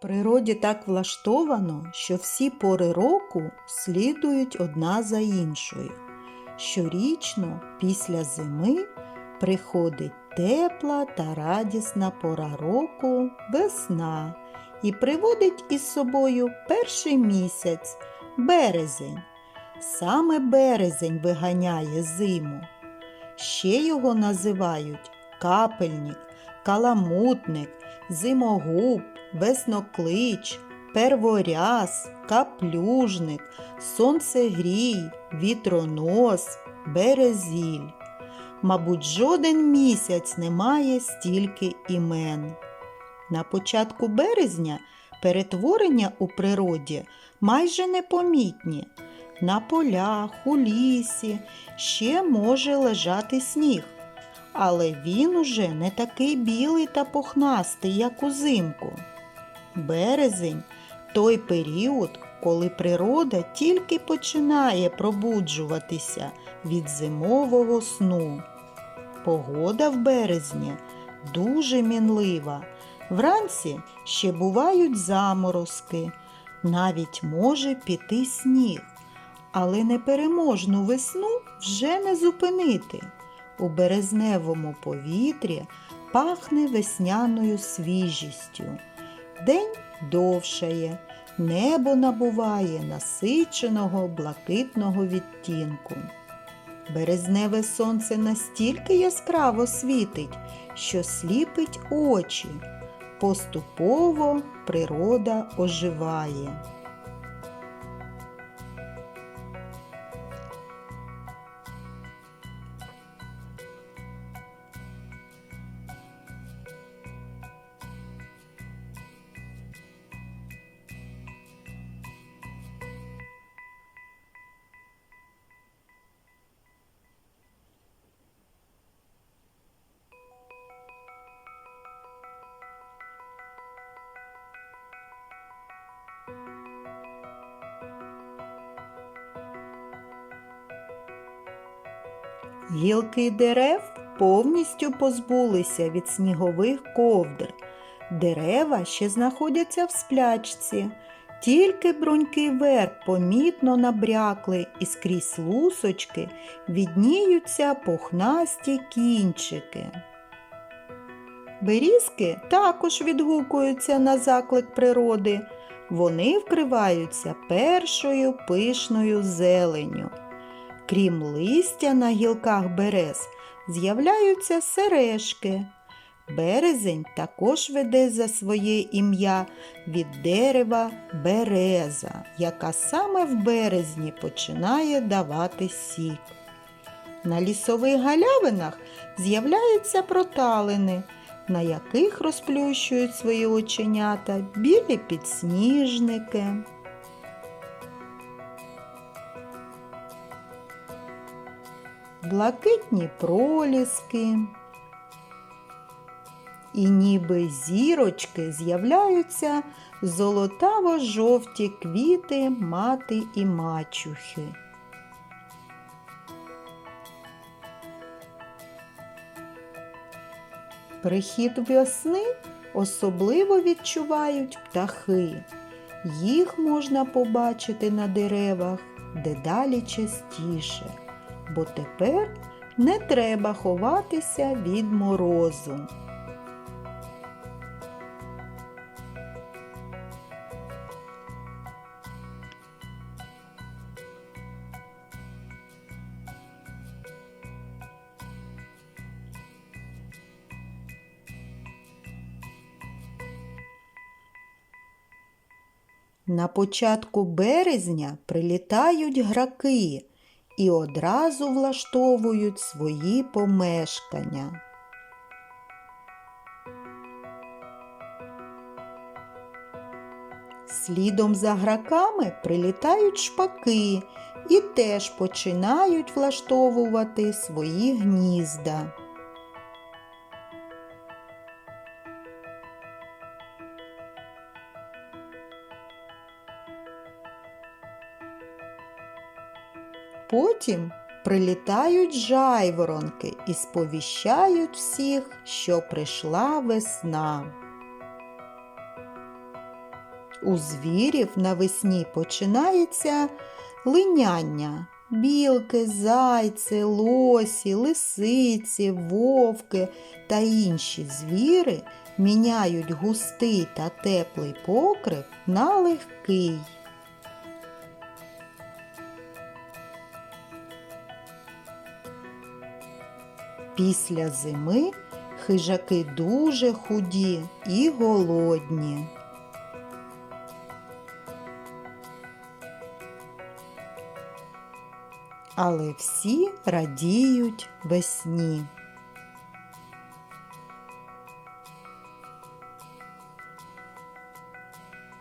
Природі так влаштовано, що всі пори року слідують одна за іншою. Щорічно після зими приходить тепла та радісна пора року весна і приводить із собою перший місяць березень. Саме березень виганяє зиму. Ще його називають капельник, каламутник, зимогуб, весноклич, перворяс, каплюжник, сонцегрій, вітронос, березіль. Мабуть, жоден місяць не має стільки імен. На початку березня перетворення у природі майже непомітні. На полях, у лісі ще може лежати сніг, але він уже не такий білий та пухнастий, як узимку. Березень той період, коли природа тільки починає пробуджуватися від зимового сну. Погода в березні дуже мінлива. Вранці ще бувають заморозки, навіть може піти сніг, але непереможну весну вже не зупинити. У березневому повітрі пахне весняною свіжістю. День довшає, небо набуває насиченого блакитного відтінку. Березневе сонце настільки яскраво світить, що сліпить очі. Поступово природа оживає. Гілки дерев повністю позбулися від снігових ковдр. Дерева ще знаходяться в сплячці, тільки бруньки верб помітно набрякли і скрізь лусочки відніються пухнасті кінчики. Берізки також відгукуються на заклик природи. Вони вкриваються першою пишною зеленю. Крім листя на гілках берез, з'являються сережки. Березень також веде за своє ім'я від дерева береза, яка саме в березні починає давати сік. На лісових галявинах з'являються проталини, на яких розплющують свої оченята білі підсніжники. Блакитні проліски. І ніби зірочки з'являються золотаво-жовті квіти мати і мачухи. Прихід весни особливо відчувають птахи. Їх можна побачити на деревах дедалі частіше бо тепер не треба ховатися від морозу. На початку березня прилітають граки і одразу влаштовують свої помешкання. Слідом за граками прилітають шпаки і теж починають влаштовувати свої гнізда. Потім прилітають жайворонки і сповіщають всіх, що прийшла весна. У звірів навесні починається линяння. Білки, зайці, лосі, лисиці, вовки та інші звіри міняють густий та теплий покрив на легкий. Після зими хижаки дуже худі і голодні. Але всі радіють весні.